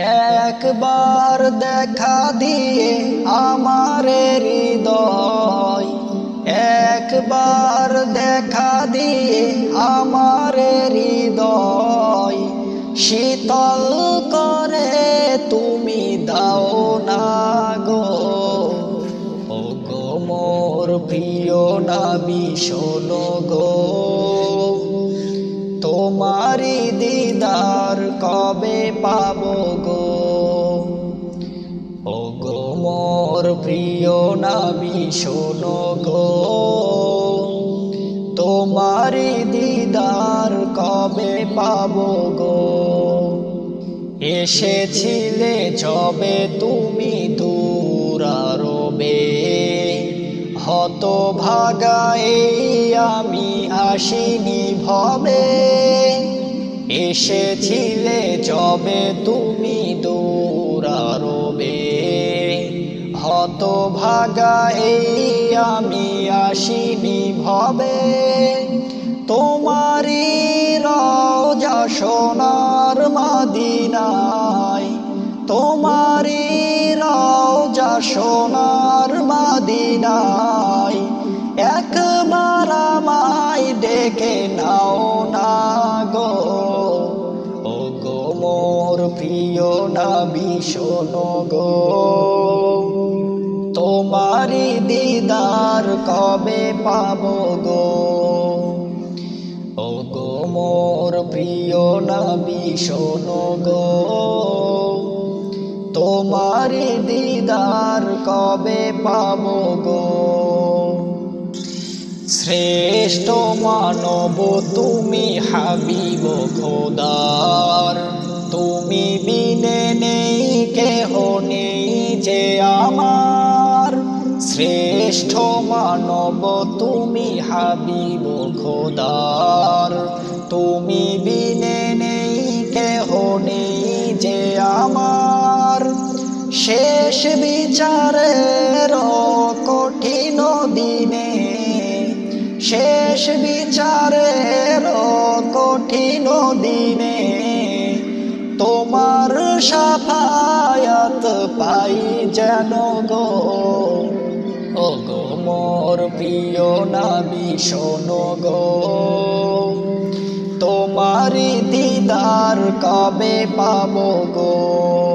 একবার দেখা দিয়ে আমার হৃদয়। একবার দেখা দিয়ে আমার হৃদয়। শীতল করে তুমি দাও না গো। ও গো মোর প্রিয় নাবি, শোনো গো। তোমারি দিদার কবে পাব গো? ও গো মোর প্রিয় নাবি শোনো গো। তোমারি দিদার কবে পাব গো? এসেছিলে যবে তুমি দূরারবে হত ভাগাই আমি আসিনি ভবে। এসেছিলে যবে তুমি দূরারবে হত ভাগাই আমি আসিনি ভবে। তোমারি রাজা সোনার মাদিনায়। তোমারি রাজা সোনার মাদিনায়। একবার আমায় ডেকে প্রিয় নাবি, শোনো গো। তোমারি দিদার কবে পাব গো? ও গো মোর প্রিয় নাবি, শোনো গো। তোমারি দিদার কবে পাব গো? শ্রেষ্ঠ মানব তুমি হাবিব খোদার শ্রেষ্ঠ মানব, তুমি হাবিব খোদার। তুমি বিনে নেই, কেহ নেই যে আমার। শেষ বিচারের কঠিন দিনে, শেষ বিচারের কঠিন দিনে, তোমার সাফায়াত পাই যেন গো। প্রিয় নাবি শোনো গো। তোমারি দিদার কবে পাবো গো?